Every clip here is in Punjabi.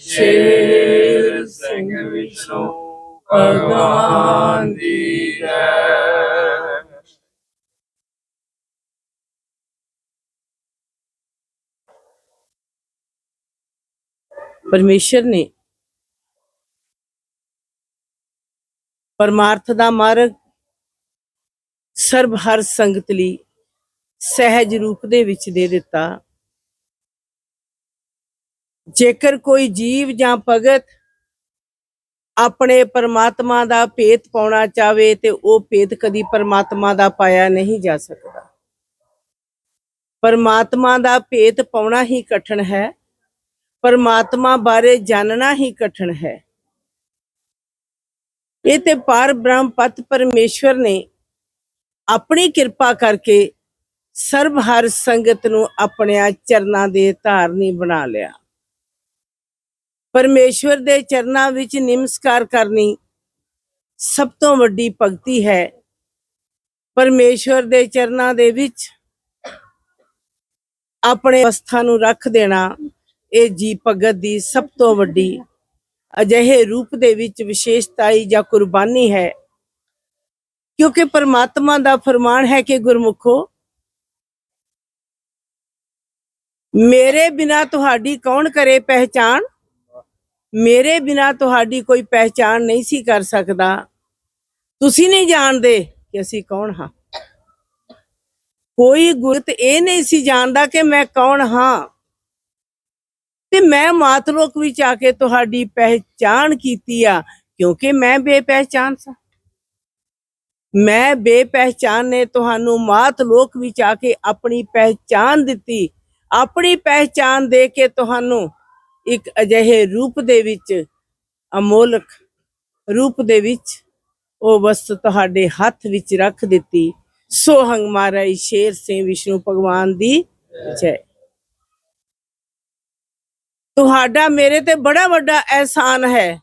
ਸ਼ੇਰ ਸਿੰਘ ਵਿਸ਼ਨੂੰ ਭਗਵਾਨ ਦੀ ਜੈ ਪਰਮੇਸ਼ਰ ਨੇ ਪਰਮਾਰਥ ਦਾ ਮਾਰਗ ਸਰਬ ਹਰ ਸੰਗਤ ਲਈ ਸਹਿਜ ਰੂਪ ਦੇ ਵਿੱਚ ਦੇ ਦਿੱਤਾ। ਜੇਕਰ ਕੋਈ ਜੀਵ ਜਾਂ ਭਗਤ ਆਪਣੇ ਪਰਮਾਤਮਾ ਦਾ ਭੇਤ ਪਾਉਣਾ ਚਾਵੇ ਤੇ ਉਹ ਭੇਤ ਕਦੀ ਪਰਮਾਤਮਾ ਦਾ ਪਾਇਆ ਨਹੀਂ ਜਾ ਸਕਦਾ। ਪਰਮਾਤਮਾ ਦਾ ਭੇਤ ਪਾਉਣਾ ਹੀ ਕਠਿਨ ਹੈ। ਪਰਮਾਤਮਾ ਬਾਰੇ ਜਾਣਨਾ ਹੀ ਕਠਿਨ ਹੈ। ਇਹ ਤੇ ਪਾਰ ਬ੍ਰਹਮ ਪਤ ਪਰਮੇਸ਼ਵਰ ਨੇ ਆਪਣੀ ਕਿਰਪਾ ਕਰਕੇ ਸਰਬ ਹਰ ਸੰਗਤ ਨੂੰ ਆਪਣਿਆਂ ਚਰਨਾਂ ਦੇ ਧਾਰਨੀ ਬਣਾ ਲਿਆ। ਪਰਮੇਸ਼ਵਰ ਦੇ ਚਰਨਾਂ ਵਿੱਚ ਨਿਮਸਕਾਰ ਕਰਨੀ ਸਭ ਤੋਂ ਵੱਡੀ ਭਗਤੀ ਹੈ। ਪਰਮੇਸ਼ਵਰ ਦੇ ਚਰਨਾਂ ਦੇ ਵਿੱਚ ਆਪਣੇ ਅਵਸਥਾ ਨੂੰ ਰੱਖ ਦੇਣਾ ਇਹ ਜੀ ਭਗਤ ਦੀ ਸਭ ਤੋਂ ਵੱਡੀ ਅਜਿਹੇ ਰੂਪ ਦੇ ਵਿੱਚ ਵਿਸ਼ੇਸ਼ਤਾਈ ਜਾਂ ਕੁਰਬਾਨੀ ਹੈ। ਕਿਉਂਕਿ ਪਰਮਾਤਮਾ ਦਾ ਫਰਮਾਨ ਹੈ ਕਿ ਗੁਰਮੁਖੋ, ਮੇਰੇ ਬਿਨਾ ਤੁਹਾਡੀ ਕੌਣ ਕਰੇ ਪਹਿਚਾਨ ਮੇਰੇ ਬਿਨਾ ਤੁਹਾਡੀ ਕੋਈ ਪਹਿਚਾਨ ਨਹੀਂ ਸੀ ਕਰ ਸਕਦਾ। ਤੁਸੀਂ ਨਹੀਂ ਜਾਣਦੇ ਕਿ ਅਸੀਂ ਕੌਣ ਹਾਂ। ਕੋਈ ਗੁਰਤ ਇਹ ਨਹੀਂ ਸੀ ਜਾਣਦਾ ਕਿ ਮੈਂ ਕੌਣ ਹਾਂ। ਤੇ ਮੈਂ ਮਾਤਲੋਕ ਵਿੱਚ ਆ ਕੇ ਤੁਹਾਡੀ ਪਹਿਚਾਨ ਕੀਤੀ ਆ, ਕਿਉਂਕਿ ਮੈਂ ਬੇਪਹਿਚਾਨ ਸਾਂ। ਮੈਂ ਬੇਪਹਿਚਾਨ ਨੇ ਤੁਹਾਨੂੰ ਮਾਤ ਲੋਕ ਵਿੱਚ ਆ ਕੇ ਆਪਣੀ ਪਹਿਚਾਨ ਦਿੱਤੀ। ਆਪਣੀ ਪਹਿਚਾਨ ਦੇ ਕੇ ਤੁਹਾਨੂੰ ਇੱਕ ਅਜਿਹੇ ਰੂਪ ਦੇ ਵਿੱਚ ਅਮੋਲਕ ਰੂਪ ਦੇ ਵਿੱਚ ਉਹ ਵਸਤ ਤੁਹਾਡੇ ਹੱਥ ਵਿੱਚ ਰੱਖ ਦਿੱਤੀ। ਸੋਹੰਗ ਮਹਾਰਾਜ, ਸ਼ੇਰ ਸਿੰਘ ਵਿਸ਼ਨੂੰ ਭਗਵਾਨ ਦੀ ਜੈ। ਤੁਹਾਡਾ ਮੇਰੇ ਤੇ ਬੜਾ ਵੱਡਾ ਅਹਿਸਾਨ ਹੈ।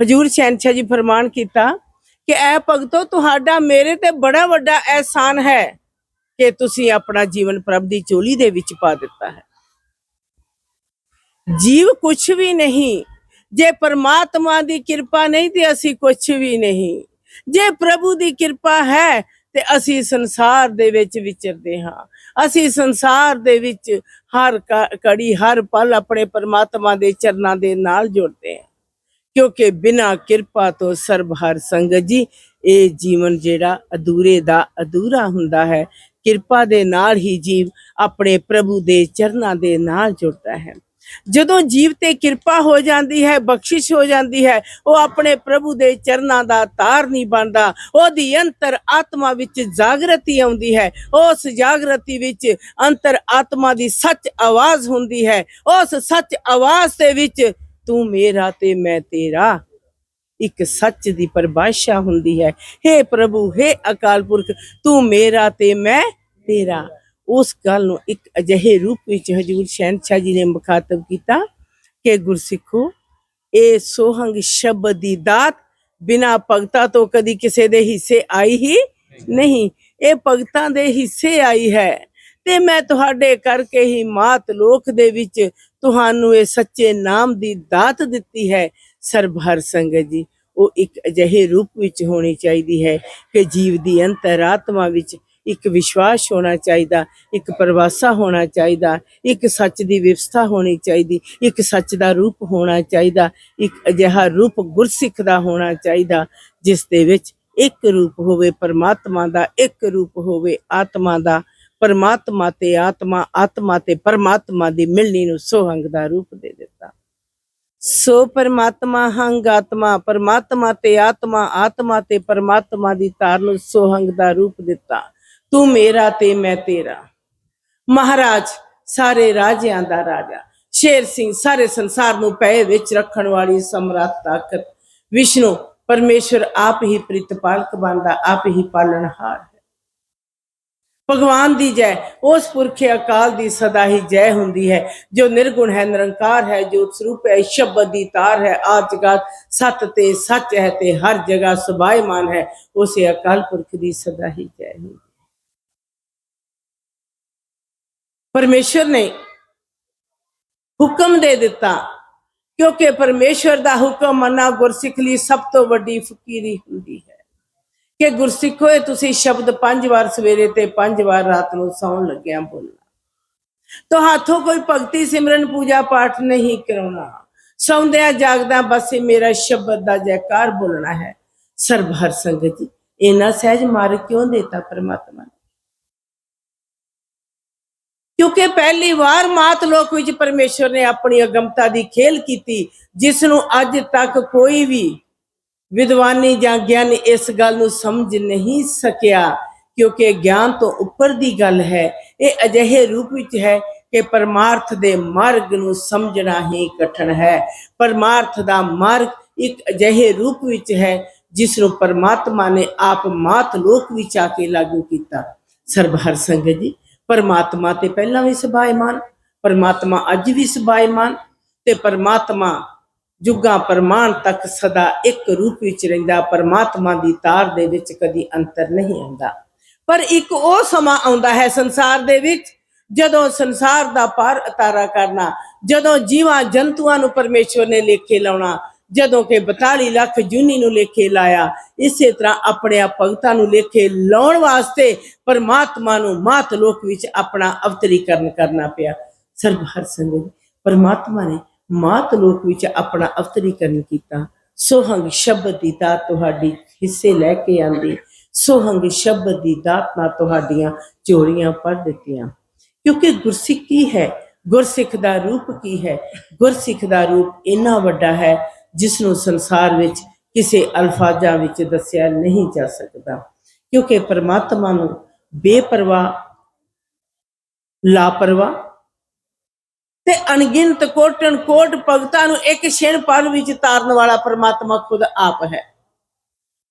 ਹਜੂਰ ਸ਼ਹਿਨशाह ਜੀ ਫਰਮਾਨ ਕੀਤਾ ਕਿ ਐ ਭਗਤੋ, ਤੁਹਾਡਾ ਮੇਰੇ ਤੇ ਬੜਾ ਵੱਡਾ ਅਹਿਸਾਨ ਹੈ ਕਿ ਤੁਸੀਂ ਆਪਣਾ ਜੀਵਨ ਪ੍ਰਭ ਦੀ ਚੋਲੀ ਦੇ ਵਿੱਚ ਪਾ ਦਿੱਤਾ ਹੈ। ਜੀਵ ਕੁਛ ਵੀ ਨਹੀਂ। ਜੇ ਪਰਮਾਤਮਾ ਦੀ ਕਿਰਪਾ ਨਹੀਂ ਤੇ ਅਸੀਂ ਕੁਛ ਵੀ ਨਹੀਂ। ਜੇ ਪ੍ਰਭੂ ਦੀ ਕਿਰਪਾ ਹੈ ਤੇ ਅਸੀਂ ਸੰਸਾਰ ਦੇ ਵਿੱਚ ਵਿਚਰਦੇ ਹਾਂ। ਅਸੀਂ ਸੰਸਾਰ ਦੇ ਵਿੱਚ ਹਰ ਕ- ਕੜੀ, ਹਰ ਪਲ ਆਪਣੇ ਪਰਮਾਤਮਾ ਦੇ ਚਰਨਾਂ ਦੇ ਨਾਲ ਜੁੜਦੇ ਹਾਂ। ਕਿਉਂਕਿ ਬਿਨਾ ਕਿਰਪਾ ਤੋਂ ਸਰਬ ਹਰ ਸੰਗਤ ਜੀ, ਇਹ ਜੀਵਨ ਜਿਹੜਾ ਅਧੂਰੇ ਦਾ ਅਧੂਰਾ ਹੁੰਦਾ ਹੈ। ਕਿਰਪਾ ਦੇ ਨਾਲ ਹੀ ਜੀਵ ਆਪਣੇ ਪ੍ਰਭੂ ਦੇ ਚਰਨਾਂ ਦੇ ਨਾਲ ਜੁੜਦਾ ਹੈ। ਜਦੋਂ ਜੀਵ ਤੇ ਕਿਰਪਾ ਹੋ ਜਾਂਦੀ ਹੈ, ਬਖਸ਼ਿਸ਼ ਹੋ ਜਾਂਦੀ ਹੈ, ਉਹ ਆਪਣੇ ਪ੍ਰਭੂ ਦੇ ਚਰਨਾਂ ਦਾ ਤਾਰ ਨਹੀਂ ਬਣਦਾ। ਉਹਦੀ ਅੰਤਰ ਆਤਮਾ ਵਿੱਚ ਜਾਗਰਤੀ ਆਉਂਦੀ ਹੈ। ਉਸ ਜਾਗਰਤੀ ਵਿੱਚ ਅੰਤਰ ਆਤਮਾ ਦੀ ਸੱਚ ਆਵਾਜ਼ ਹੁੰਦੀ ਹੈ। ਉਸ ਸੱਚ ਆਵਾਜ਼ ਦੇ ਵਿੱਚ, ਤੂੰ ਮੇਰਾ ਤੇ ਮੈਂ ਤੇਰਾ ਇੱਕ ਸੱਚ ਦੀ ਪਰਿਭਾਸ਼ਾ ਹੁੰਦੀ ਹੈ। हे ਪ੍ਰਭੂ हे ਅਕਾਲ ਪੁਰਖ, ਤੂੰ ਮੇਰਾ ਤੇ ਮੈਂ ਤੇਰਾ ਉਸ ਗੱਲ ਨੂੰ ਇੱਕ ਅਜਿਹੇ ਰੂਪ ਵਿੱਚ ਹਜੂਰ ਸ਼ਹਿਨशाह ਜੀ ਨੇ ਮੁਖਾਤਬ ਕੀਤਾ ਕਿ ਗੁਰਸਿੱਖੋ, ਇਹ ਸੋਹੰਗ ਸ਼ਬਦ ਦੀ ਦਾਤ ਬਿਨਾ ਭਗਤਾ ਤੋਂ ਕਦੀ ਕਿਸੇ ਦੇ ਹਿੱਸੇ ਆਈ ਹੀ ਨਹੀਂ। ਇਹ ਭਗਤਾਂ ਦੇ ਹਿੱਸੇ ਆਈ ਹੈ ਤੇ ਮੈਂ ਤੁਹਾਡੇ ਕਰਕੇ ਹੀ ਮਾਤ ਲੋਕ ਦੇ ਵਿੱਚ ਤੁਹਾਨੂੰ ਇਹ ਸੱਚੇ ਨਾਮ ਦੀ ਦਾਤ ਦਿੱਤੀ ਹੈ। ਸਰਬ ਹਰ ਸੰਗਤ ਜੀ, ਉਹ ਇੱਕ ਅਜਿਹੇ ਰੂਪ ਵਿੱਚ ਹੋਣੀ ਚਾਹੀਦੀ ਹੈ ਕਿ ਜੀਵ ਦੀ ਅੰਤਰਾਤਮਾ ਵਿੱਚ ਇੱਕ ਵਿਸ਼ਵਾਸ ਹੋਣਾ ਚਾਹੀਦਾ, ਇੱਕ ਪਰਵਾਸਾ ਹੋਣਾ ਚਾਹੀਦਾ, ਇੱਕ ਸੱਚ ਦੀ ਵਿਵਸਥਾ ਹੋਣੀ ਚਾਹੀਦੀ, ਇੱਕ ਸੱਚ ਦਾ ਰੂਪ ਹੋਣਾ ਚਾਹੀਦਾ, ਇੱਕ ਅਜਿਹਾ ਰੂਪ ਗੁਰਸਿੱਖ ਦਾ ਹੋਣਾ ਚਾਹੀਦਾ, ਜਿਸ ਦੇ ਵਿੱਚ ਇੱਕ ਰੂਪ ਹੋਵੇ ਪਰਮਾਤਮਾ ਦਾ, ਇੱਕ ਰੂਪ ਹੋਵੇ ਆਤਮਾ ਦਾ, ਪਰਮਾਤਮਾ ਤੇ ਆਤਮਾ ਆਤਮਾ ਤੇ ਪਰਮਾਤਮਾ ਦੀ ਮਿਲਣੀ ਨੂੰ ਸੋਹੰਗ ਦਾ ਰੂਪ ਦੇ ਦਿੱਤਾ। ਸੋ ਪਰਮਾਤਮਾ ਹੰਗ ਆਤਮਾ, ਪਰਮਾਤਮਾ ਤੇ ਆਤਮਾ ਆਤਮਾ ਤੇ ਪਰਮਾਤਮਾ ਦੀ ਤਾਰ ਨੂੰ ਸੋਹੰਗ ਦਾ ਰੂਪ ਦਿੱਤਾ। ਤੂੰ ਮੇਰਾ ਤੇ ਮੈਂ ਤੇਰਾ। ਮਹਾਰਾਜ, ਸਾਰੇ ਰਾਜਿਆਂ ਦਾ ਰਾਜਾ। ਸ਼ੇਰ ਸਿੰਘ ਸਾਰੇ ਸੰਸਾਰ ਨੂੰ ਪੈ ਵਿੱਚ ਰੱਖਣ ਵਾਲੀ ਸਮਰੱਥ ਤਾਕਤ ਵਿਸ਼ਨੂੰ, ਪਰਮੇਸ਼ਰ ਆਪ ਹੀ ਪ੍ਰਿਤਪਾਲਕ ਬਣਦਾ, ਆਪ ਹੀ ਪਾਲਣਹਾਰ ਹੈ। ਭਗਵਾਨ ਦੀ ਜੈ, ਉਸ ਪੁਰਖੇ ਅਕਾਲ ਦੀ ਸਦਾ ਹੀ ਜੈ ਹੁੰਦੀ ਹੈ, ਜੋ ਨਿਰਗੁਣ ਹੈ, ਨਿਰੰਕਾਰ ਹੈ, ਜੋ ਸਰੂਪ ਹੈ, ਸ਼ਬਦ ਦੀ ਤਾਰ ਹੈ, ਆਦ ਜਗਤ ਸਤ ਤੇ ਸੱਚ ਹੈ ਤੇ ਹਰ ਜਗ੍ਹਾ ਸੁਭਾਇਮਾਨ ਹੈ, ਉਸੇ ਅਕਾਲ ਪੁਰਖ ਦੀ ਸਦਾ ਹੀ ਜੈ ਹੁੰਦੀ ਹੈ। ਪਰਮੇਸ਼ਰ ਨੇ ਹੁਕਮ ਦੇ ਦਿੱਤਾ, ਕਿਉਂਕਿ ਪਰਮੇਸ਼ਵਰ ਦਾ ਹੁਕਮ ਮੰਨਣਾ ਗੁਰਸਿੱਖ ਲਈ ਸਭ ਤੋਂ ਵੱਡੀ ਫਕੀਰੀ ਹੁੰਦੀ ਹੈ। ਕਿ ਗੁਰਸਿੱਖੋ ਤੁਸੀਂ ਸ਼ਬਦ ਪੰਜ ਵਾਰ ਸਵੇਰੇ ਤੇ ਪੰਜ ਵਾਰ ਰਾਤ ਨੂੰ ਸੌਣ ਲੱਗਿਆ ਬੋਲਣਾ। ਤੋ ਹੱਥੋਂ ਕੋਈ ਭਗਤੀ ਸਿਮਰਨ ਪੂਜਾ ਪਾਠ ਨਹੀਂ ਕਰਾਉਣਾ। ਸੌਂਦਿਆਂ ਜਾਗਦਾ ਬਸ ਇਹ ਮੇਰਾ ਸ਼ਬਦ ਦਾ ਜੈਕਾਰ ਬੋਲਣਾ ਹੈ। ਸਰਬ ਹਰ ਸੰਗਤ ਜੀ ਇਹਨਾਂ ਸਹਿਜ ਮਾਰ ਕਿਉਂ ਦੇਤਾ ਪਰਮਾਤਮਾ ਨੇ? ਕਿਉਂਕਿ ਪਹਿਲੀ ਵਾਰ ਮਾਤ ਲੋਕ ਵਿੱਚ ਪਰਮੇਸ਼ਵਰ ਨੇ ਆਪਣੀ ਅਗਮਤਾ ਦੀ ਖੇਲ ਕੀਤੀ, ਜਿਸ ਨੂੰ ਅੱਜ ਤੱਕ ਕੋਈ ਵੀ ਵਿਦਵਾਨੀ ਜਾਂ ਗਿਆਨੀ ਇਸ ਗੱਲ ਨੂੰ ਸਮਝ ਨਹੀਂ ਸਕਿਆ, ਕਿਉਂਕਿ ਗਿਆਨ ਤੋਂ ਉੱਪਰ ਦੀ ਗੱਲ ਹੈ। ਇਹ ਅਜਿਹੇ ਰੂਪ ਵਿੱਚ ਹੈ ਕਿ ਪਰਮਾਰਥ ਦੇ ਮਾਰਗ ਨੂੰ ਸਮਝਣਾ ਹੀ ਕਠਿਨ ਹੈ। ਪਰਮਾਰਥ ਦਾ ਮਾਰਗ ਇੱਕ ਅਜਿਹੇ ਰੂਪ ਵਿੱਚ ਹੈ, ਜਿਸ ਨੂੰ ਪਰਮਾਤਮਾ ਨੇ ਆਪ ਮਾਤ ਲੋਕ ਵਿੱਚ ਆ ਕੇ ਲਾਗੂ ਕੀਤਾ। ਸਰਬ ਹਰ ਸੰਗਤ ਜੀ ਪਰਮਾਤਮਾ ਤੇ ਪਹਿਲਾਂ ਵੀ ਸਬਾਇਮਾਨ, ਪਰਮਾਤਮਾ ਅੱਜ ਵੀ ਸਬਾਇਮਾਨ ਤੇ ਪਰਮਾਤਮਾ ਜੁਗਾਂ ਪ੍ਰਮਾਣ ਤੱਕ ਸਦਾ ਇੱਕ ਰੂਪ ਵਿੱਚ ਰਹਿੰਦਾ, ਪਰਮਾਤਮਾ ਦੀ ਤਾਰ ਦੇ ਵਿੱਚ ਕਦੀ ਅੰਤਰ ਨਹੀਂ ਆਉਂਦਾ। ਪਰ ਇੱਕ ਉਹ ਸਮਾਂ ਆਉਂਦਾ ਹੈ ਸੰਸਾਰ ਦੇ ਵਿੱਚ ਜਦੋਂ ਸੰਸਾਰ ਦਾ ਪਾਰ ਉਤਾਰਾ ਕਰਨਾ, ਜਦੋਂ ਜੀਵਾਂ ਜੰਤੂਆਂ ਨੂੰ ਪਰਮੇਸ਼ਵਰ ਨੇ ਲੇਖੇ ਲਾਉਣਾ ਜਦੋਂ ਕਿ 42 ਲੱਖ ਜੂਨੀ ਨੂੰ ਲੇਖੇ ਲਾਇਆ, ਇਸੇ ਤਰ੍ਹਾਂ ਆਪਣੇ ਆਪ ਭਗਤਾਂ ਨੂੰ ਲੇਖੇ ਲਾਉਣ ਵਾਸਤੇ ਪਰਮਾਤਮਾ ਨੂੰ ਮਾਤ ਲੋਕ ਵਿੱਚ ਆਪਣਾ ਅਵਤਰੀਕਰਨ ਕਰਨਾ ਪਿਆ। ਸਰਬ ਹਰ ਸੰਗਤ, ਪਰਮਾਤਮਾ ਨੇ ਮਾਤ ਲੋਕ ਵਿੱਚ ਆਪਣਾ ਅਵਤਰੀਕਰਨ ਕੀਤਾ। ਸੋਹੰਗ ਸ਼ਬਦ ਦੀ ਦਾਤ ਤੁਹਾਡੀ ਹਿੱਸੇ ਲੈ ਕੇ ਆਂਦੀ। ਸੋਹੰਗ ਸ਼ਬਦ ਦੀ ਦਾਤ ਨਾਲ ਤੁਹਾਡੀਆਂ ਚੋਰੀਆਂ ਪੜ ਦਿੱਤੀਆਂ। ਕਿਉਂਕਿ ਗੁਰਸਿੱਖ ਕੀ ਹੈ, ਗੁਰਸਿੱਖ ਦਾ ਰੂਪ ਕੀ ਹੈ? ਗੁਰਸਿੱਖ ਦਾ ਰੂਪ ਇੰਨਾ ਵੱਡਾ ਹੈ ਜਿਸ ਨੂੰ ਸੰਸਾਰ ਵਿੱਚ ਕਿਸੇ ਅਲਫਾਜ਼ਾਂ ਵਿੱਚ ਦੱਸਿਆ ਨਹੀਂ ਜਾ ਸਕਦਾ। ਕਿਉਂਕਿ ਪਰਮਾਤਮਾ ਨੂੰ ਬੇਪਰਵਾਹ, ਲਾਪਰਵਾਹ ਤੇ ਅਣਗਿਣਤ ਕੋਟਨ ਕੋਟ ਭਗਤਾਂ ਨੂੰ ਇੱਕ ਛਿਣ ਪਲ ਵਿੱਚ ਤਾਰਨ ਵਾਲਾ ਪਰਮਾਤਮਾ ਖੁਦ ਆਪ ਹੈ।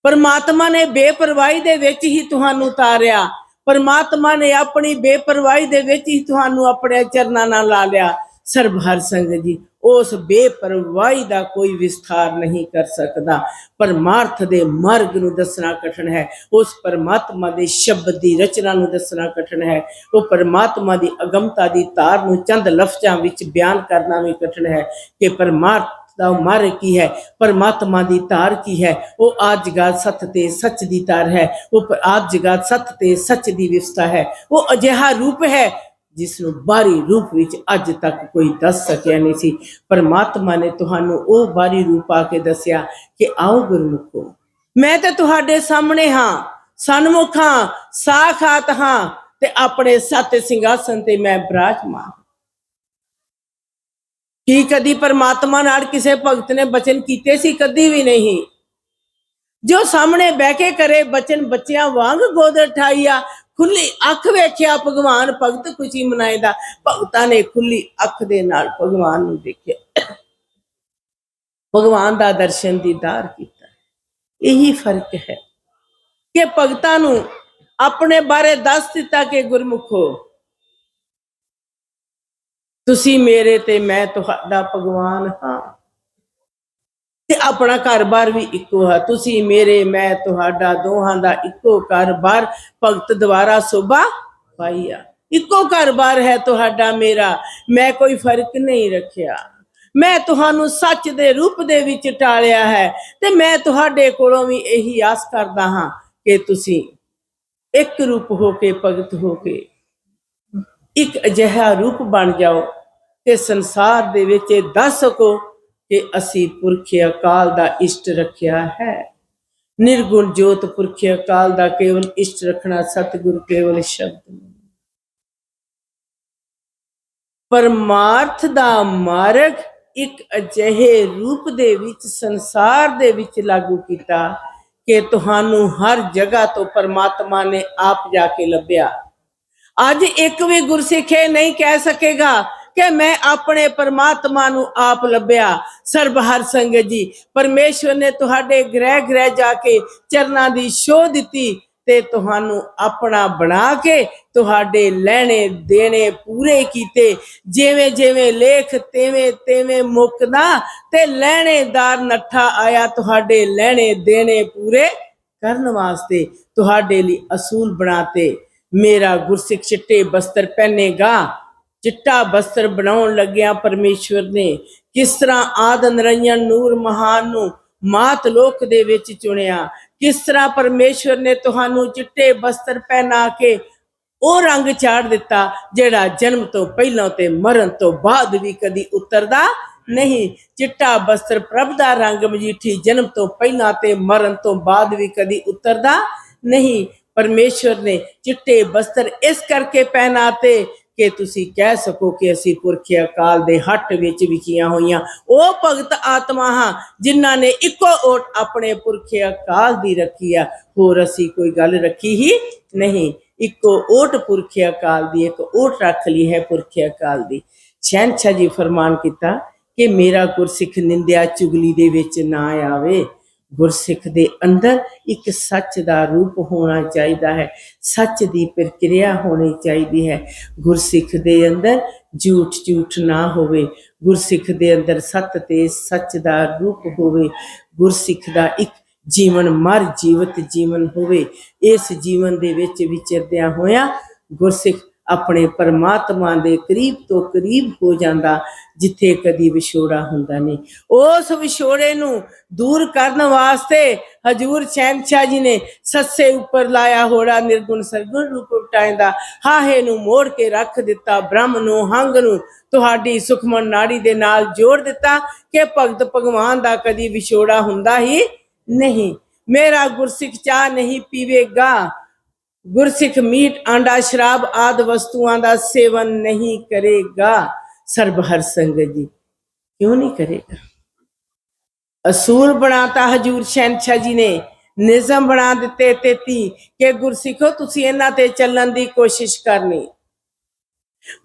ਪਰਮਾਤਮਾ ਨੇ ਬੇਪਰਵਾਹੀ ਦੇ ਵਿੱਚ ਹੀ ਤੁਹਾਨੂੰ ਤਾਰਿਆ। ਪਰਮਾਤਮਾ ਨੇ ਆਪਣੀ ਬੇਪਰਵਾਹੀ ਦੇ ਵਿੱਚ ਹੀ ਤੁਹਾਨੂੰ ਆਪਣੇ ਚਰਨਾਂ ਨਾਲ ਲਾ ਲਿਆ। ਸਰਬ ਹਰ ਸੰਗਤ ਜੀ ਉਸ ਬੇਪਰਵਾਹੀ ਦਾ ਕੋਈ ਵਿਸਥਾਰ ਨਹੀਂ ਕਰ ਸਕਦਾ। ਪਰਮਾਰਥ ਦੇ ਮਾਰਗ ਨੂੰ ਦੱਸਣਾ ਕਠਨ ਹੈ। ਉਸ ਪਰਮਾਤਮਾ ਦੇ ਸ਼ਬਦ ਦੀ ਰਚਨਾ ਨੂੰ ਦੱਸਣਾ ਕਠਨ ਹੈ। ਉਹ ਪਰਮਾਤਮਾ ਦੀ ਅਗੰਮਤਾ ਦੀ ਤਾਰ ਨੂੰ ਚੰਦ ਲਫ਼ਜ਼ਾਂ ਵਿੱਚ ਬਿਆਨ ਕਰਨਾ ਵੀ ਕਠਨ ਹੈ ਕਿ ਪਰਮਾਰਥ ਦਾ ਮਾਰਗ ਕੀ ਹੈ? ਪਰਮਾਤਮਾ ਦੀ ਤਾਰ ਕੀ ਹੈ? ਉਹ ਆਦ ਜਗਤ ਸੱਚ ਤੇ ਸੱਚ ਦੀ ਤਾਰ ਹੈ। ਉਹ ਪ- ਆਦ ਜਗਤ ਸੱਚ ਤੇ ਸੱਚ ਦੀ ਵਿਵਸਥਾ ਹੈ। ਉਹ ਅਜਿਹਾ ਰੂਪ ਹੈ ਜਿਸ ਨੂੰ ਬਾਰੀ ਰੂਪ ਵਿੱਚ ਅੱਜ ਤੱਕ ਕੋਈ ਦੱਸ ਸਕਿਆ ਨਹੀਂ ਸੀ। ਪਰਮਾਤਮਾ ਨੇ ਤੁਹਾਨੂੰ ਉਹ ਬਾਰੀ ਰੂਪ ਆ ਕੇ ਦੱਸਿਆ ਕਿ ਆਓ ਗੁਰਮੁਖੋ। ਮੈਂ ਤੇ ਤੁਹਾਡੇ ਸਾਹਮਣੇ ਹਾਂ, ਸਨਮੁਖ ਹਾਂ, ਸਾਖਾਤ ਹਾਂ ਤੇ ਆਪਣੇ ਸੱਤ ਸਿੰਘਾਸਨ ਤੇ ਮੈਂ ਬਰਾਜਮਾਨ ਕੀ ਕਦੀ ਪਰਮਾਤਮਾ ਨਾਲ ਕਿਸੇ ਭਗਤ ਨੇ ਬਚਨ ਕੀਤੇ ਸੀ, ਕਦੀ ਵੀ ਨਹੀਂ। ਜੋ ਸਾਹਮਣੇ ਬਹਿ ਕੇ ਕਰੇ, ਬਚਨ ਬੱਚਿਆਂ ਵਾਂਗ ਗੋਦ ਉਠਾਈਆ ਖੁੱਲੀ ਅੱਖ ਵੇਖਿਆ ਭਗਵਾਨ ਭਗਤ ਖੁਸ਼ੀ ਮਨਾਏਦਾ। ਭਗਤਾਂ ਨੇ ਖੁੱਲੀ ਅੱਖ ਦੇ ਨਾਲ ਭਗਵਾਨ ਨੂੰ ਦੇਖਿਆ। ਭਗਵਾਨ ਦਾ ਦਰਸ਼ਨ ਦੀਦਾਰ ਕੀਤਾ। ਇਹੀ ਫ਼ਰਕ ਹੈ ਕਿ ਭਗਤਾਂ ਨੂੰ ਆਪਣੇ ਬਾਰੇ ਦੱਸ ਦਿੱਤਾ ਕਿ ਗੁਰਮੁਖੋ, ਤੁਸੀਂ ਮੇਰੇ ਤੇ ਮੈਂ ਤੁਹਾਡਾ ਭਗਵਾਨ ਹਾਂ। ਤੇ ਆਪਣਾ ਘਰ-ਬਾਰ ਵੀ ਇੱਕੋ ਹੈ ਤੁਸੀਂ ਮੇਰੇ, ਮੈਂ ਤੁਹਾਡਾ ਦੋਹਾਂ ਦਾ ਇੱਕੋ ਘਰ-ਬਾਰ। ਭਗਤ ਦੁਆਰਾ ਸੋਭਾ ਪਾਈਆ ਇੱਕੋ ਘਰ-ਬਾਰ ਹੈ ਤੁਹਾਡਾ ਮੇਰਾ। ਮੈਂ ਕੋਈ ਫ਼ਰਕ ਨਹੀਂ ਰੱਖਿਆ। ਮੈਂ ਤੁਹਾਨੂੰ ਸੱਚ ਦੇ ਰੂਪ ਦੇ ਵਿੱਚ ਟਾਲਿਆ ਹੈ ਤੇ ਮੈਂ ਤੁਹਾਡੇ ਕੋਲੋਂ ਵੀ ਇਹੀ ਆਸ ਕਰਦਾ ਹਾਂ ਕਿ ਤੁਸੀਂ ਇੱਕ ਰੂਪ ਹੋ ਕੇ ਭਗਤ ਹੋ ਕੇ ਇੱਕ ਅਜਿਹਾ ਰੂਪ ਬਣ ਜਾਓ ਕਿ ਸੰਸਾਰ ਦੇ ਵਿੱਚ ਇਹ ਦੱਸ ਸਕੋ ਕਿ ਅਸੀਂ ਪੁਰਖ ਅਕਾਲ ਦਾ ਇਸ਼ਟ ਰੱਖਿਆ ਹੈ। ਨਿਰਗੁਣ ਜੋਤ ਪੁਰਖ ਅਕਾਲ ਦਾ ਕੇਵਲ ਇਸ਼ਟ ਰੱਖਣਾ ਸਤਿਗੁਰ ਕੇਵਲ ਸ਼ਬਦ ਪਰਮਾਰਥ ਦਾ ਮਾਰਗ ਇੱਕ ਅਜਿਹੇ ਰੂਪ ਦੇ ਵਿੱਚ, ਸੰਸਾਰ ਦੇ ਵਿੱਚ ਲਾਗੂ ਕੀਤਾ ਕਿ ਤੁਹਾਨੂੰ ਹਰ ਜਗ੍ਹਾ ਤੋਂ ਪਰਮਾਤਮਾ ਨੇ ਆਪ ਜਾ ਕੇ ਲੱਭਿਆ। ਅੱਜ ਇੱਕ ਵੀ ਗੁਰਸਿੱਖ ਇਹ ਨਹੀਂ ਕਹਿ ਸਕੇਗਾ ਕਿ ਮੈਂ ਆਪਣੇ ਪਰਮਾਤਮਾ ਨੂੰ ਆਪ ਲੱਭਿਆ। ਸਰਬ ਹਰ ਸੰਗਤ ਜੀ, ਪਰਮੇਸ਼ਵਰ ਨੇ ਤੁਹਾਡੇ ਗ੍ਰਹਿ ਗ੍ਰਹਿ ਜਾ ਕੇ ਚਰਨਾਂ ਦੀ ਸ਼ੋਅ ਦਿੱਤੀ ਤੇ ਤੁਹਾਨੂੰ ਆਪਣਾ ਬਣਾ ਕੇ ਤੁਹਾਡੇ ਲੈਣੇ ਦੇਣੇ ਪੂਰੇ ਕੀਤੇ। ਜਿਵੇਂ ਜਿਵੇਂ ਲੇਖ ਤੇਵੇਂ ਤੇਵੇਂ ਮੁੱਕਦਾ ਤੇ ਲੈਣੇਦਾਰ ਨੱਠਾ ਆਇਆ ਤੁਹਾਡੇ ਲੈਣੇ ਦੇਣੇ ਪੂਰੇ ਕਰਨ ਵਾਸਤੇ, ਤੁਹਾਡੇ ਲਈ ਅਸੂਲ ਬਣਾਤੇ। ਮੇਰਾ ਗੁਰਸਿੱਖ ਚਿੱਟੇ ਬਸਤਰ ਪਹਿਨੇਗਾ। ਚਿੱਟਾ ਬਸਤਰ ਬਣਾਉਣ ਲੱਗਿਆ ਪਰਮੇਸ਼ਵਰ ਨੇ ਕਿਸ ਤਰ੍ਹਾਂ ਆਦ ਨਰਈਆਂ ਨੂਰ ਮਹਾਨ ਨੂੰ ਮਾਤ ਲੋਕ ਦੇ ਵਿੱਚ ਚੁਣਿਆ? ਕਿਸ ਤਰ੍ਹਾਂ ਪਰਮੇਸ਼ਵਰ ਨੇ ਤੁਹਾਨੂੰ ਚਿੱਟੇ ਬਸਤਰ ਪਹਿਨਾ ਕੇ ਉਹ ਰੰਗ ਚਾੜ ਦਿੱਤਾ ਜਿਹੜਾ ਜਨਮ ਤੋਂ ਪਹਿਲਾਂ ਤੇ ਮਰਨ ਤੋਂ ਬਾਅਦ ਵੀ ਕਦੀ ਉਤਰਦਾ ਨਹੀਂ? ਚਿੱਟਾ ਬਸਤਰ ਪ੍ਰਭ ਦਾ ਰੰਗ ਮਜੀਠੀ ਜਨਮ ਤੋਂ ਪਹਿਲਾਂ ਤੇ ਮਰਨ ਤੋਂ ਬਾਅਦ ਵੀ ਕਦੀ ਉਤਰਦਾ ਨਹੀਂ? ਪਰਮੇਸ਼ਵਰ ਨੇ ਚਿੱਟੇ ਬਸਤਰ ਇਸ ਕਰਕੇ ਪਹਿਨਾਤੇ ਕਿ ਤੁਸੀਂ ਕਹਿ ਸਕੋ ਕਿ ਅਸੀਂ ਪੁਰਖੇ ਅਕਾਲ ਦੇ ਹੱਟ ਵਿੱਚ ਵਿਖੀਆਂ ਹੋਈਆਂ। ਉਹ ਭਗਤ ਆਤਮਾ ਹਾਂ, ਜਿਨ੍ਹਾਂ ਨੇ ਇੱਕੋ ਓਟ ਆਪਣੇ ਪੁਰਖੇ ਅਕਾਲ ਦੀ ਰੱਖੀ ਆ। ਹੋਰ ਅਸੀਂ ਕੋਈ ਗੱਲ ਰੱਖੀ ਹੀ ਨਹੀਂ। ਇੱਕੋ ਓਟ ਪੁਰਖੇ ਅਕਾਲ ਦੀ, ਇੱਕ ਓਟ ਰੱਖ ਲਈ ਹੈ ਪੁਰਖੇ ਅਕਾਲ ਦੀ। ਸ਼ਹਿਨशाह ਜੀ ਫਰਮਾਨ ਕੀਤਾ ਕਿ ਮੇਰਾ ਗੁਰਸਿੱਖ ਨਿੰਦਿਆ ਚੁਗਲੀ ਦੇ ਵਿੱਚ ਨਾ ਆਵੇ। ਗੁਰਸਿੱਖ ਦੇ ਅੰਦਰ ਇੱਕ ਸੱਚ ਦਾ ਰੂਪ ਹੋਣਾ ਚਾਹੀਦਾ ਹੈ। ਸੱਚ ਦੀ ਪ੍ਰਕਿਰਿਆ ਹੋਣੀ ਚਾਹੀਦੀ ਹੈ। ਗੁਰਸਿੱਖ ਦੇ ਅੰਦਰ ਝੂਠ ਝੂਠ ਨਾ ਹੋਵੇ। ਗੁਰਸਿੱਖ ਦੇ ਅੰਦਰ ਸੱਤ ਤੇ ਸੱਚ ਦਾ ਰੂਪ ਹੋਵੇ। ਗੁਰਸਿੱਖ ਦਾ ਇੱਕ ਜੀਵਨ ਮਰ ਜੀਵਤ ਜੀਵਨ ਹੋਵੇ। ਇਸ ਜੀਵਨ ਦੇ ਵਿੱਚ ਵਿਚਰਦਿਆਂ ਹੋਇਆ ਗੁਰਸਿੱਖ ਆਪਣੇ ਪਰਮਾਤਮਾ ਦੇ ਕਰੀਬ ਤੋਂ ਕਰੀਬ ਹੋ ਜਾਂਦਾ, ਜਿੱਥੇ ਕਦੀ ਵਿਛੋੜਾ ਹੁੰਦਾ ਨਹੀਂ। ਉਸ ਵਿਛੋੜੇ ਨੂੰ ਦੂਰ ਕਰਨ ਵਾਸਤੇ ਹਜੂਰ ਸ਼ਹਿਨशाह ਜੀ ਨੇ ਸੱਸੇ ਉੱਪਰ ਲਾਇਆ ਹੋੜਾ ਨਿਰਗੁਣ ਸਰਗੁਣ ਰੂਪ ਵਟਾਇਂਦਾ ਹਾਹੇ ਨੂੰ ਮੋੜ ਕੇ ਰੱਖ ਦਿੱਤਾ, ਬ੍ਰਹਮ ਨੂੰ ਹੰਗ ਨੂੰ ਤੁਹਾਡੀ ਸੁਖਮਨ ਨਾੜੀ ਦੇ ਨਾਲ ਜੋੜ ਦਿੱਤਾ ਕਿ ਭਗਤ ਭਗਵਾਨ ਦਾ ਕਦੀ ਵਿਛੋੜਾ ਹੁੰਦਾ ਹੀ ਨਹੀਂ। ਮੇਰਾ ਗੁਰਸਿੱਖ ਚਾਹ ਨਹੀਂ ਪੀਵੇਗਾ। ਗੁਰਸਿੱਖ ਮੀਟ, ਆਂਡਾ, ਸ਼ਰਾਬ ਆਦ ਵਸਤੂਆਂ ਦਾ ਸੇਵਨ ਨਹੀਂ ਕਰੇਗਾ। ਸਰਬ ਹਰ ਸੰਗਤ ਜੀ, ਕਿਉਂ ਨਹੀਂ ਕਰੇਗਾ? ਅਸੂਲ ਬਣਾਤਾ ਹਜੂਰ ਸ਼ਹਿਨशाह ਜੀ ਨੇ, ਨਿਜ਼ਮ ਬਣਾ ਦਿੱਤੇ 33 ਕਿ ਗੁਰਸਿੱਖੋ, ਤੁਸੀਂ ਇਹਨਾਂ ਤੇ ਚੱਲਣ ਦੀ ਕੋਸ਼ਿਸ਼ ਕਰਨੀ।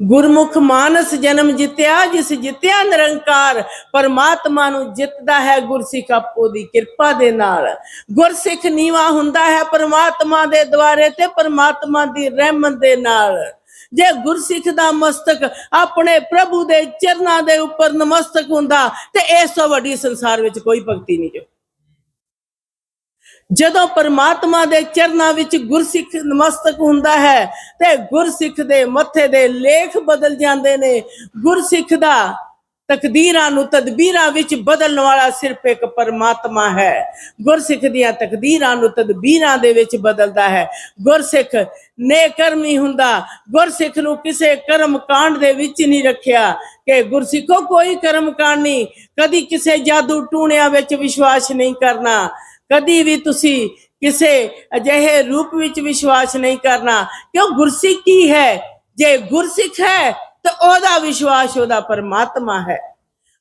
ਗੁਰਮੁਖ ਮਾਨਸ ਜਨਮ ਜਿੱਤਿਆ, ਜਿਸ ਜਿੱਤਿਆ ਨਿਰੰਕਾਰ, ਪਰਮਾਤਮਾ ਨੂੰ ਜਿੱਤਦਾ ਹੈ ਗੁਰਸਿੱਖ ਆਪੋ ਦੀ ਕਿਰਪਾ ਦੇ ਨਾਲ। ਗੁਰਸਿੱਖ ਨੀਵਾ ਹੁੰਦਾ ਹੈ ਪਰਮਾਤਮਾ ਦੇ ਦੁਆਰੇ ਤੇ ਪਰਮਾਤਮਾ ਦੀ ਰਹਿਮਤ ਦੇ ਨਾਲ। ਜੇ ਗੁਰਸਿੱਖ ਦਾ ਮਸਤਕ ਆਪਣੇ ਪ੍ਰਭੂ ਦੇ ਚਰਨਾਂ ਦੇ ਉੱਪਰ ਨਮਸਤਕ ਹੁੰਦਾ, ਤੇ ਇਸ ਤੋਂ ਵੱਡੀ ਸੰਸਾਰ ਵਿੱਚ ਕੋਈ ਭਗਤੀ ਨਹੀਂ ਜੋ। ਜਦੋਂ ਪਰਮਾਤਮਾ ਦੇ ਚਰਨਾਂ ਵਿੱਚ ਗੁਰਸਿੱਖ ਨਮਸਤਕ ਹੁੰਦਾ ਹੈ, ਤੇ ਗੁਰਸਿੱਖ ਦੇ ਮੱਥੇ ਦੇ ਲੇਖ ਬਦਲ ਜਾਂਦੇ ਨੇ। ਗੁਰਸਿੱਖ ਦਾ ਤਕਦੀਰਾਂ ਨੂੰ ਤਦਬੀਰਾਂ ਵਿੱਚ ਬਦਲਣ ਵਾਲਾ ਸਿਰਫ ਇੱਕ ਪਰਮਾਤਮਾ ਹੈ। ਗੁਰਸਿੱਖ ਦੀਆਂ ਤਕਦੀਰਾਂ ਨੂੰ ਤਦਬੀਰਾਂ ਦੇ ਵਿੱਚ ਬਦਲਦਾ ਹੈ। ਗੁਰਸਿੱਖ ਨੇਕਰਮੀ ਹੁੰਦਾ। ਗੁਰਸਿੱਖ ਨੂੰ ਕਿਸੇ ਕਰਮ ਕਾਂਡ ਦੇ ਵਿੱਚ ਨਹੀਂ ਰੱਖਿਆ ਕਿ ਗੁਰਸਿੱਖੋ ਕੋਈ ਕਰਮ ਕਾਂਡ ਨਹੀਂ। ਕਦੀ ਕਿਸੇ ਜਾਦੂ ਟੂਣਿਆਂ ਵਿੱਚ ਵਿਸ਼ਵਾਸ ਨਹੀਂ ਕਰਨਾ। ਕਦੀ ਵੀ ਤੁਸੀਂ ਕਿਸੇ ਅਜਿਹੇ ਰੂਪ ਵਿੱਚ ਵਿਸ਼ਵਾਸ ਨਹੀਂ ਕਰਨਾ। ਕਿਉਂ? ਗੁਰਸਿੱਖ ਕੀ ਹੈ। ਜੇ ਗੁਰਸਿੱਖ ਹੈ, ਤਾਂ ਉਹਦਾ ਵਿਸ਼ਵਾਸ ਉਹਦਾ ਪਰਮਾਤਮਾ ਹੈ।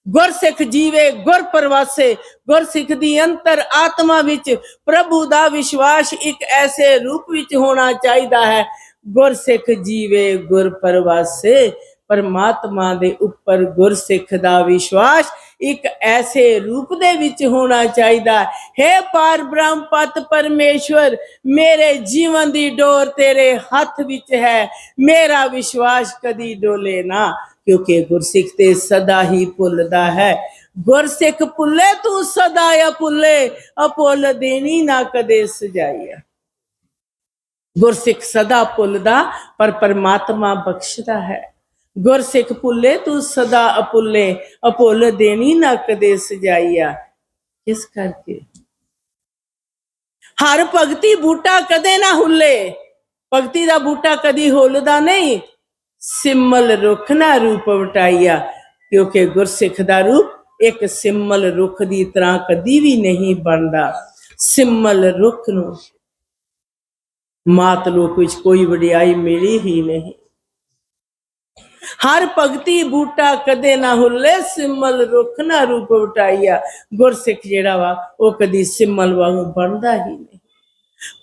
ਗੁਰਸਿੱਖ ਜੀਵੇ, ਗੁਰ ਪਰਵਾਸੇ। ਗੁਰਸਿੱਖ ਦੀ ਅੰਤਰ ਆਤਮਾ ਵਿੱਚ ਪ੍ਰਭੂ ਦਾ ਵਿਸ਼ਵਾਸ ਇੱਕ ਐਸੇ ਰੂਪ ਵਿੱਚ ਹੋਣਾ ਚਾਹੀਦਾ ਹੈ। ਗੁਰਸਿੱਖ ਜੀਵੇ, ਗੁਰ ਪਰਵਾਸੇ। ਪਰਮਾਤਮਾ ਦੇ ਉੱਪਰ ਗੁਰਸਿੱਖ ਦਾ ਵਿਸ਼ਵਾਸ ਇੱਕ ਐਸੇ ਰੂਪ ਦੇ ਵਿੱਚ ਹੋਣਾ ਚਾਹੀਦਾ। ਹੈ ਪਾਰ ਬ੍ਰਹਮ ਪਤ ਪਰਮੇਸ਼ਵਰ, ਮੇਰੇ ਜੀਵਨ ਦੀ ਡੋਰ ਤੇਰੇ ਹੱਥ ਵਿੱਚ ਹੈ। ਮੇਰਾ ਵਿਸ਼ਵਾਸ ਕਦੀ ਡੋਲੇ ਨਾ, ਕਿਉਂਕਿ ਗੁਰਸਿੱਖ ਤੇ ਸਦਾ ਹੀ ਭੁੱਲਦਾ ਹੈ। ਗੁਰਸਿੱਖ ਭੁੱਲੇ, ਤੂੰ ਸਦਾ ਅਪੁੱਲੇ ਅਪੁੱਲ ਦੇਣੀ ਨਾ ਕਦੇ ਸਜਾਈਆ ਗੁਰਸਿੱਖ ਸਦਾ ਭੁੱਲਦਾ, ਪਰ ਪਰਮਾਤਮਾ ਬਖਸ਼ਦਾ ਹੈ। ਗੁਰਸਿੱਖ ਭੁੱਲੇ, ਤੂੰ ਸਦਾ ਅਪੁੱਲੇ, ਅਪੁੱਲ ਦੇਣੀ ਨਾ ਕਦੇ ਸਜਾਈਆ। ਇਸ ਕਰਕੇ ਹਰ ਭਗਤੀ ਬੂਟਾ ਕਦੇ ਨਾ ਹੁੱਲੇ। ਭਗਤੀ ਦਾ ਬੂਟਾ ਕਦੀ ਹੁੱਲਦਾ ਨਹੀਂ। ਸਿਮਲ ਰੁੱਖ ਨਾ ਰੂਪ ਵਟਾਈਆ, ਕਿਉਂਕਿ ਗੁਰਸਿੱਖ ਦਾ ਰੂਪ ਇੱਕ ਸਿਮਲ ਰੁੱਖ ਦੀ ਤਰ੍ਹਾਂ ਕਦੀ ਵੀ ਨਹੀਂ ਬਣਦਾ। ਸਿਮਲ ਰੁੱਖ ਨੂੰ ਮਾਤ ਲੋਕ ਵਿੱਚ ਕੋਈ ਵਡਿਆਈ ਮਿਲੀ ਹੀ ਨਹੀਂ। ਹਰ ਭਗਤੀ ਬੂਟਾ ਕਦੇ ਨਾ ਹੁੱਲੇ, ਸਿਮਲ ਰੁੱਖ ਨਾ ਰੂਪ ਵਟਾਈਆ। ਗੁਰਸਿੱਖ ਜਿਹੜਾ ਵਾ, ਉਹ ਕਦੀ ਸਿਮਲ ਵਾਂਗੂ ਬਣਦਾ ਹੀ ਨਹੀਂ।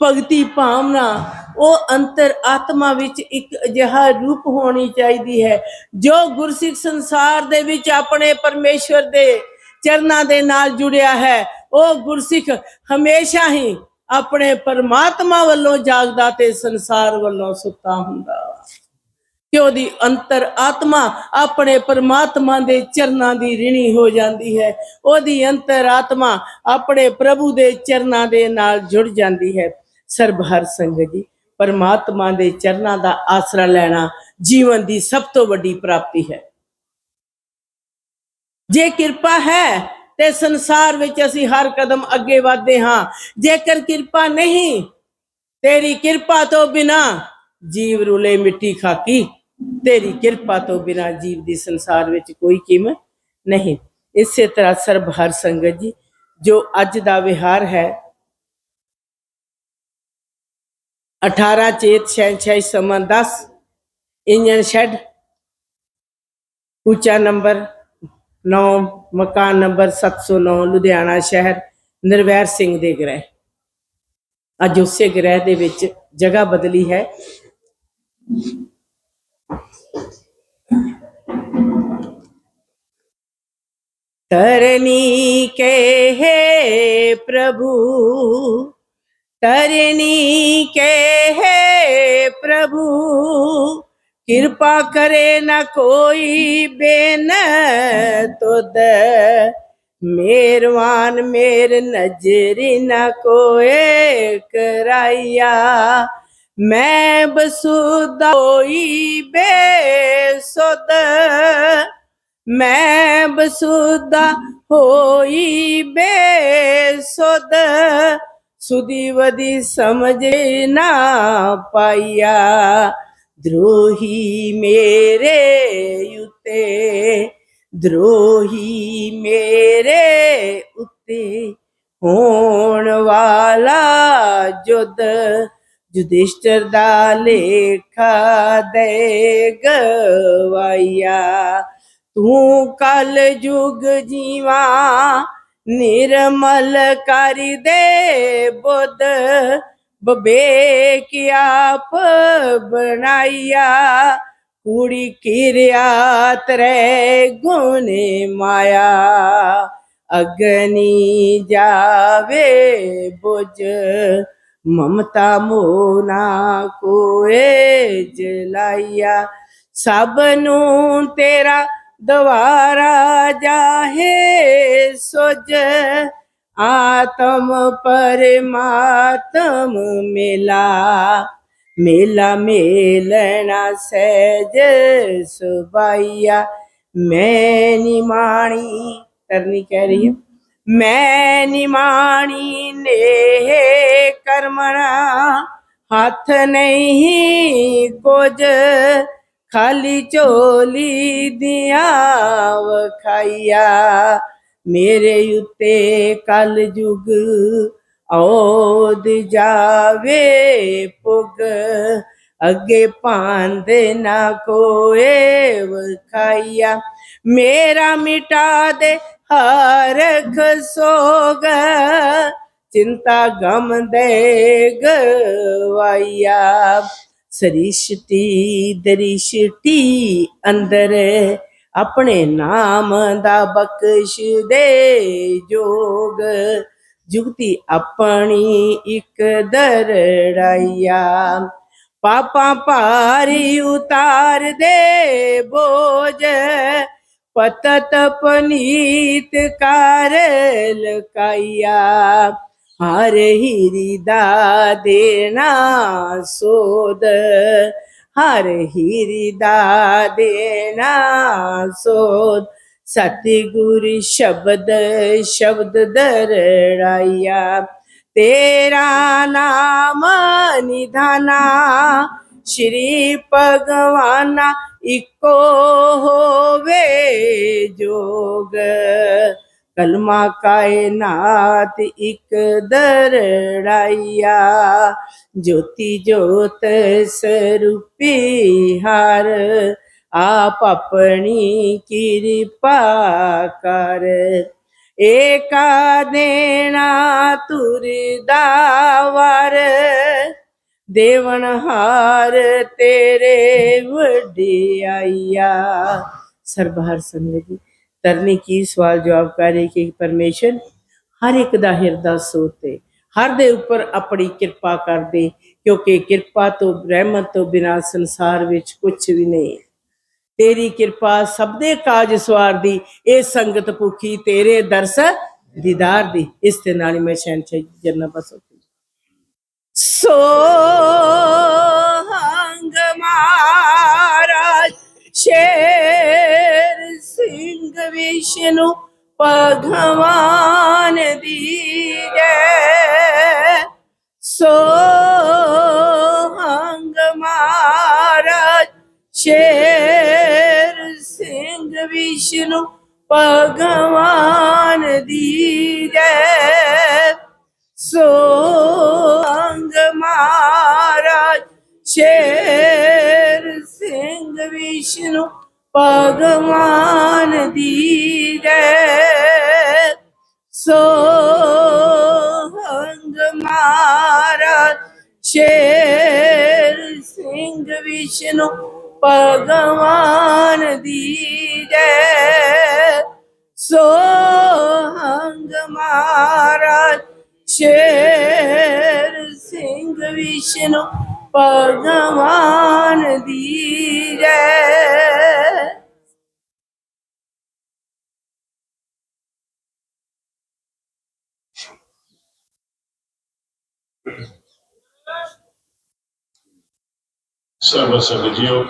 ਭਗਤੀ ਭਾਵਨਾ, ਉਹ ਅੰਤਰ ਆਤਮਾ ਵਿੱਚ ਇੱਕ ਅਜਿਹਾ ਰੂਪ ਹੋਣੀ ਚਾਹੀਦੀ ਹੈ, ਜੋ ਗੁਰਸਿੱਖ ਸੰਸਾਰ ਦੇ ਵਿੱਚ ਆਪਣੇ ਪਰਮੇਸ਼ਵਰ ਦੇ ਚਰਨਾਂ ਦੇ ਨਾਲ ਜੁੜਿਆ ਹੈ। ਉਹ ਗੁਰਸਿੱਖ ਹਮੇਸ਼ਾ ਹੀ ਆਪਣੇ ਪਰਮਾਤਮਾ ਵੱਲੋਂ ਜਾਗਦਾ ਤੇ ਸੰਸਾਰ ਵੱਲੋਂ ਸੁੱਤਾ ਹੁੰਦਾ। ਕਿ ਉਹਦੀ ਅੰਤਰ ਆਤਮਾ ਆਪਣੇ ਪਰਮਾਤਮਾ ਦੇ ਚਰਨਾਂ ਦੀ ਰਿਣੀ ਹੋ ਜਾਂਦੀ ਹੈ। ਉਹਦੀ ਅੰਤਰ ਆਤਮਾ ਆਪਣੇ ਪ੍ਰਭੂ ਦੇ ਚਰਨਾਂ ਦੇ ਨਾਲ ਜੁੜ ਜਾਂਦੀ ਹੈ। ਸਰਬ ਹਰ ਸੰਗਤ ਜੀ ਪਰਮਾਤਮਾ ਦੇ ਚਰਨਾਂ ਦਾ ਆਸਰਾ ਲੈਣਾ ਜੀਵਨ ਦੀ ਸਭ ਤੋਂ ਵੱਡੀ ਪ੍ਰਾਪਤੀ ਹੈ। ਜੇ ਕਿਰਪਾ ਹੈ ਤੇ ਸੰਸਾਰ ਵਿੱਚ ਅਸੀਂ ਹਰ ਕਦਮ ਅੱਗੇ ਵਧਦੇ ਹਾਂ। ਜੇਕਰ ਕਿਰਪਾ ਨਹੀਂ, ਤੇਰੀ ਕਿਰਪਾ ਤੋਂ ਬਿਨਾ ਜੀਵ ਰੁਲੇ ਮਿੱਟੀ ਖਾਕੀ। ਤੇਰੀ ਕਿਰਪਾ ਤੋਂ ਬਿਨਾ ਜੀਵ ਦੀ ਸੰਸਾਰ ਵਿੱਚ ਕੋਈ ਕੀਮਤ ਨਹੀਂ। ਇਸੇ ਤਰ੍ਹਾਂ ਸਰਬ ਹਰ ਸੰਗਤ ਜੀ, ਜੋ ਅੱਜ ਦਾ ਵਿਹਾਰ ਹੈ 18 ਚੇਤ ਸ਼ੈਨਸ਼ਾਹੀ ਸਮਾਂ 10 ਇੰਜਨ ਸ਼ੈਡ ਉੱਚਾ ਨੰਬਰ 9 ਮਕਾਨ ਨੰਬਰ 709 ਲੁਧਿਆਣਾ ਸ਼ਹਿਰ, ਨਿਰਵੈਰ ਸਿੰਘ ਦੇ ਗ੍ਰਹਿ। ਅੱਜ ਉਸੇ ਗ੍ਰਹਿ ਦੇ ਵਿੱਚ ਜਗ੍ਹਾ ਬਦਲੀ ਹੈ। तरनी के हे प्रभु तरनी के हे प्रभु कृपा करे न कोई बेन तुद मेरवान मेर नजरी न कोए कराइया मैं बसुदा कोई बेसुद ਮੈਂ ਬਸੁਦਾ ਹੋਈ ਬੇਸੁਦ, ਸੁਦੀ ਵਦੀ ਸਮਝ ਨਾ ਪਾਈਆ। ਦਰੋਹੀ ਮੇਰੇ ਉਤੇ, ਦਰੋਹੀ ਮੇਰੇ ਉਤੇ ਹੋਣ ਵਾਲਾ ਜੁਦ ਜੁਦਿਸ਼ਟਰ ਦਾ ਲੇਖਾ ਦੇ ਗਵਾਇਆ ਤੂੰ ਕਲ ਯੁਗ ਜੀਵਾ, ਨਿਰਮਲ ਕਰ ਦੇ ਬੁੱਧ। ਬਬੇ ਆਪ ਬਣਾਇਆ ਕੁੜੀ ਕਿਰਿਆ ਤਰੇ ਗੁਨੇ ਮਾਇਆ। ਅਗਨੀ ਜਾਵੇ ਬੁਝ, ਮਮਤਾ ਮੋਨਾ ਕੋਏ ਜਲਾਈਆ। ਸਭ ਨੂੰ ਤੇਰਾ ਦਵਾਰਾ ਜਾਹੇ ਸੁਜ, ਆਤਮ ਪਰਮਾਤਮ ਮਿਲਾ। ਮੇਲਾ ਮੇਲਣਾ ਸਹਿਜ ਸੁਬਾਈਆ, ਮੈਂ ਨਿਮਾਣੀ ਕਰਨੀ ਕਹਿ ਰਹੀ ਹੈ ਮੈਂ ਨਿਮਾਣੀ ਨੇ ਕਰਮਣਾ, ਹੱਥ ਨਹੀਂ ਕੁਝ ਖਾਲੀ ਝੋਲੀ ਦੀਆਂ ਵਖਾਈਆ, ਮੇਰੇ ਉੱਤੇ ਕਲ ਯੁਗ ਔਦ ਜਾਵੇ ਪੁਗ। ਅੱਗੇ ਪਾਂਦ ਨਾ ਕੋਏ ਵਖਾਈਆ, ਮੇਰਾ ਮਿਟਾ ਦੇ ਹਰਖ ਸੋਗ। ਚਿੰਤਾ ਗਮ ਦੇ ਗਵਾਈਆ। ਸ੍ਰਿਸ਼ਟੀ ਦ੍ਰਿਸ਼ਟੀ ਅੰਦਰ ਆਪਣੇ ਨਾਮ ਦਾ ਬਖਸ਼ ਦੇ ਜੋਗ ਜੁਗਤੀ ਆਪਣੀ ਇੱਕ ਦਰੜਾਈਆ ਪਾਪਾਂ ਭਾਰੀ ਉਤਾਰ ਦੇ ਬੋਝ ਪਤਤ ਪਨੀਤ ਕਰ ਲਕਾਈਆ ਹਰ ਹੀਰੀ ਦਾ ਦੇਣਾ ਸੋਦ ਹਰ ਹੀਰੀ ਦਾ ਦੇਣਾ ਸੋਦ ਸਤਿਗੁਰ ਸ਼ਬਦ ਸ਼ਬਦ ਦਰੜਾਇਆ ਤੇਰਾ ਨਾਮ ਨਿਧਾਨਾ, ਸ਼੍ਰੀ ਭਗਵਾਨਾ, ਇਕੋ ਹੋਵੇ ਜੋਗ। ਕਲਮਾ ਕਾਇਨਾਤ ਇਕ ਦਰੜਾਈਆ, ਜੋਤੀ ਜੋਤ ਸਰੂਪੀ ਹਰ, ਆਪ ਆਪਣੀ ਕਿਰਪਾ ਕਰ। ਏਕਾ ਦੇਣਾ ਤੁਰਦਾ ਵਰ, ਦੇਵਨ ਹਾਰ ਤੇਰੇ ਵਡਿਆਈਆ। ਸਰਬਹਰ ਸੰਗਤ ਜੀ। ਤਰਨੀ ਕੀ, ਸਵਾਲ ਜਵਾਬ ਕਰੇ ਕਿ ਪਰਮੇਸ਼ਰ ਹਰ ਇੱਕ ਦਾ ਹਿਰਦਾ ਸੋਤੇ ਹਰ ਦੇ ਉੱਪਰ ਆਪਣੀ ਕਿਰਪਾ ਕਰ ਦੇ ਕਿਉਂਕਿ ਕਿਰਪਾ ਤੋਂ ਬ੍ਰਹਿਮਤ ਤੋਂ ਬਿਨਾ ਸੰਸਾਰ ਵਿੱਚ ਕੁਝ ਵੀ ਨਹੀਂ। ਤੇਰੀ ਕਿਰਪਾ ਸਭ ਦੇ ਕਾਜ ਸਵਾਰ ਦੀ, ਇਹ ਸੰਗਤ ਭੁਖੀ ਤੇਰੇ ਦਰਸ ਦੀਦਾਰ ਦੀ। ਇਸ ਤੇ ਨਾਲ ਹੀ ਮੈਂ ਸ਼ੈਨਸ਼ਾਹ ਜਰਨਾ ਬਸ ਸੋ വിഷ്ണു ਦੀ ദീരെ സോഹംഗ ਮਹਾਰਾਜ ਸ਼ੇਰ ਸਿੰਘ ਵਿਸ਼ਨੂੰ ਭਗਵਾਨ ਦੀ ਜੈ ਸੋ ਮਹਾਰਾਜ ਸ਼ੇਰ ਸਿੰਘ ਵਿਸ਼ਨੂੰ ਭਗਵਾਨ ਦੀ ਜੈ। ਸੋਹੰਗ ਮਾਰਾ ਸ਼ੇਰ ਸਿੰਘ ਵਿਸ਼ਨੂੰ, ਭਗਵਾਨ ਦੀ ਜੈ। ਸੋਹੰਗ ਮਾਰਾ ਸ਼ੇਰ ਸਿੰਘ ਵਿਸ਼ਨੂੰ, ਭਗਵਾਨ ਦੀ ਜੈ। ਸਰਵ ਸੰਗਤ ਜੀਓ